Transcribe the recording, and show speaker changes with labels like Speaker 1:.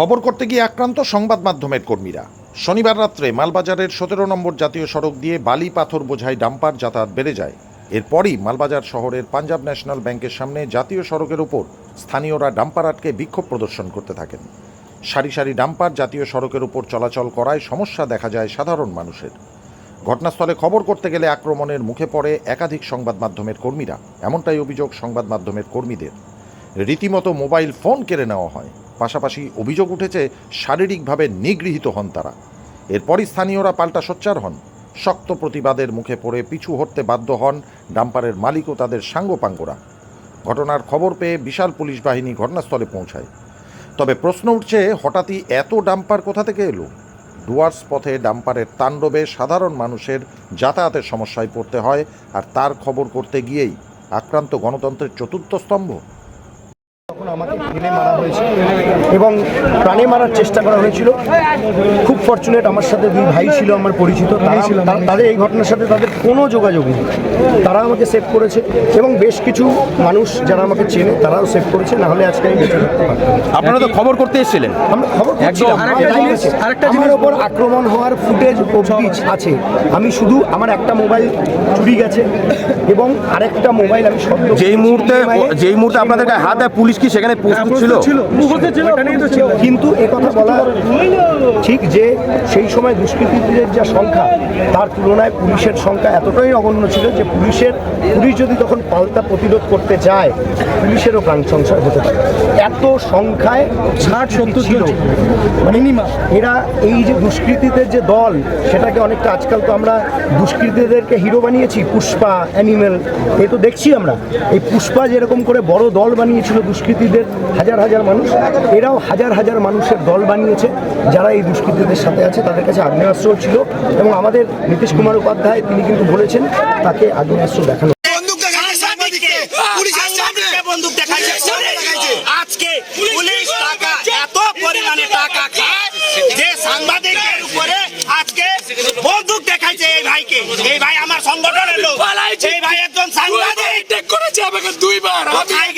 Speaker 1: খবর করতে গিয়ে আক্রান্ত সংবাদ মাধ্যমের কর্মীরা। শনিবার রাত্রে মালবাজারের সতেরো নম্বর জাতীয় সড়ক দিয়ে বালি পাথর বোঝাই ডাম্পার যাতায়াত বেড়ে যায়। এরপরই মালবাজার শহরের পাঞ্জাব ন্যাশনাল ব্যাংকের সামনে জাতীয় সড়কের ওপর স্থানীয়রা ডাম্পার আটকে বিক্ষোভ প্রদর্শন করতে থাকেন। সারি সারি ডাম্পার জাতীয় সড়কের উপর চলাচল করায় সমস্যা দেখা যায় সাধারণ মানুষের। ঘটনাস্থলে খবর করতে গেলে আক্রমণের মুখে পড়ে একাধিক সংবাদ মাধ্যমের কর্মীরা। এমনটাই অভিযোগ সংবাদ মাধ্যমের কর্মীদের। রীতিমতো মোবাইল ফোন কেড়ে নেওয়া হয়। পাশাপাশি অভিযোগ উঠেছে, শারীরিকভাবে নিগৃহীত হন তারা। এরপরই স্থানীয়রা পাল্টা সোচ্চার হন। শক্ত প্রতিবাদের মুখে পড়ে পিছু হটতে বাধ্য হন ডাম্পারের মালিক ও তাদের সাঙ্গপাঙ্গরা। ঘটনার খবর পেয়ে বিশাল পুলিশ বাহিনী ঘটনাস্থলে পৌঁছায়। তবে প্রশ্ন উঠছে, হঠাৎই এত ডাম্পার কোথা থেকে এলো? ডুয়ার্স পথে ডাম্পারের তাণ্ডবে সাধারণ মানুষের যাতায়াতের সমস্যায় পড়তে হয়, আর তার খবর করতে গিয়েই আক্রান্ত গণতন্ত্রের চতুর্থ স্তম্ভ।
Speaker 2: আমাকে ফেলে মারা হয়েছে এবং প্রাণে মারার চেষ্টা করা হয়েছিল। খুব ফর্চুনেট আমার সাথে দুই ভাই ছিল আমার পরিচিত। তারা তা- তাদের এই ঘটনার সাথে তাদের কোনো যোগাযোগ নেই। তারা আমাকে সেভ করেছে এবং বেশ কিছু মানুষ যারা আমাকে চেনে তারাও সেভ করেছে না হলে আজকে আমি বেঁচে থাকতে পারতাম
Speaker 3: আপনারা তো খবর করতে এসেছিলেন?
Speaker 2: আমরা খবর আমার ওপর আক্রমণ হওয়ার ফুটেজ আছে। আমি শুধু আমার একটা মোবাইল চুরি গেছে এবং আরেকটা মোবাইল আমি
Speaker 3: যেই মুহূর্তে যেই মুহূর্তে আপনাদের হাত দেয় পুলিশ কি সেখানে প্রস্তুত ছিল।
Speaker 2: কিন্তু একথা বলা ঠিক যে সেই সময় দুষ্কৃতীদের যা সংখ্যা তার তুলনায় পুলিশের সংখ্যা এতটাই অগণ্য ছিল যে পুলিশের পুলিশ যদি তখন পাল্টা প্রতিরোধ করতে যায় পুলিশেরও প্রাণ সংশয় হতে পারে। এত সংখ্যায় ষাট সত্তর ছিল। মিনিমাম এরা এই যে দুষ্কৃতীদের যে দল সেটাকে অনেকটা আজকাল তো আমরা দুষ্কৃতীদেরকে হিরো বানিয়েছি পুষ্পা অ্যানিমেল এ তো দেখছি আমরা। এই পুষ্পা যেরকম করে বড় দল বানিয়েছিল দুষ্কৃতীদের হাজার হাজার মানুষ এরাও হাজার হাজার মানুষের দল বানিয়েছে যারা এই দুষ্কৃতীদের সাথে আছে তাদের কাছে আগ্নেয়াস্ত্র ছিল এবং আমাদের নীতিশ কুমার উপাধ্যায় তিনি কিন্তু বলেছেন তাকে আগ্নেয়াস্ত্র দেখানো
Speaker 4: আজকে পুলিশ টাকা এত পরিমাণে টাকা খায় যে সাংবাদিকের উপরে আজকে বন্দুক দেখাইছে এই ভাইকে। এই ভাই আমার সংগঠনের লোক। এই ভাই একজন সাংবাদিক।
Speaker 5: করেছে আমাকে দুইবার।